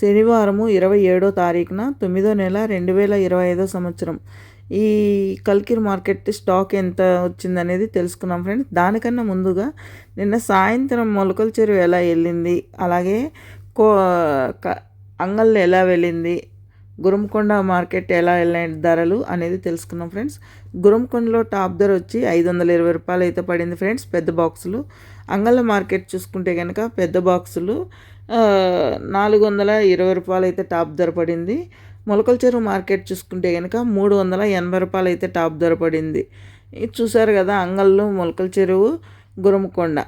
శనివారము ఇరవై ఏడో తారీఖున తొమ్మిదో నెల రెండు వేల ఇరవై ఐదో సంవత్సరం. ఈ కల్కిర్ మార్కెట్ స్టాక్ ఎంత వచ్చిందనేది తెలుసుకున్నాం ఫ్రెండ్స్. దానికన్నా ముందుగా నిన్న సాయంత్రం మొలకల చెరువు ఎలా వెళ్ళింది? అలాగే కో క- అంగళ్ళు ఎలా వెళ్ళింది? గురంకొండ మార్కెట్ ఎలా వెళ్ళిన ధరలు అనేది తెలుసుకున్నాం ఫ్రెండ్స్. గురంకొండలో టాప్ ధర వచ్చి ఐదు వందల ఇరవై రూపాయలు అయితే పడింది ఫ్రెండ్స్ పెద్ద బాక్సులు. అంగళ్ళ మార్కెట్ చూసుకుంటే కనుక పెద్ద బాక్సులు నాలుగు వందల ఇరవై రూపాయలు అయితే టాప్ ధర పడింది. మొలకల చెరువు మార్కెట్ చూసుకుంటే కనుక మూడు వందల ఎనభై రూపాయలు అయితే టాప్ ధర పడింది. ఇది చూసారు కదా అంగళ్ళు మొలకల చెరువు గురమకొండ.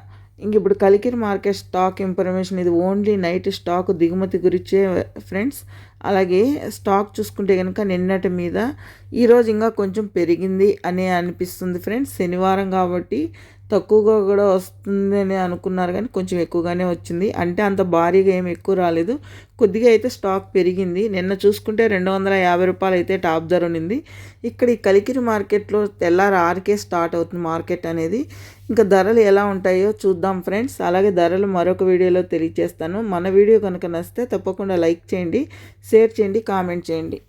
ఇంక ఇప్పుడు కలికిరి మార్కెట్ స్టాక్ ఇన్ఫర్మేషన్ ఇది ఓన్లీ నైట్ స్టాక్ దిగుమతి గురించే ఫ్రెండ్స్. అలాగే స్టాక్ చూసుకుంటే కనుక నిన్నటి మీద ఈరోజు ఇంకా కొంచెం పెరిగింది అనే అనిపిస్తుంది ఫ్రెండ్స్. శనివారం కాబట్టి తక్కువగా కూడా వస్తుంది అని అనుకున్నారు కానీ కొంచెం ఎక్కువగానే వచ్చింది. అంటే అంత భారీగా ఏమి ఎక్కువ రాలేదు. కొద్దిగా అయితే స్టాక్ పెరిగింది. నిన్న చూసుకుంటే రెండు వందల యాభై రూపాయలు అయితే టాప్ ధర ఉన్నింది. ఇక్కడ ఈ కలికిరి మార్కెట్లో తెల్లారి ఆరుకే స్టార్ట్ అవుతుంది మార్కెట్ అనేది. ఇంకా ధరలు ఎలా ఉంటాయో చూద్దాం ఫ్రెండ్స్. అలాగే ధరలు మరొక వీడియోలో తెలియజేస్తాను. మన వీడియో కనుక నచ్చితే తప్పకుండా లైక్ చేయండి షేర్ చేయండి కామెంట్ చేయండి.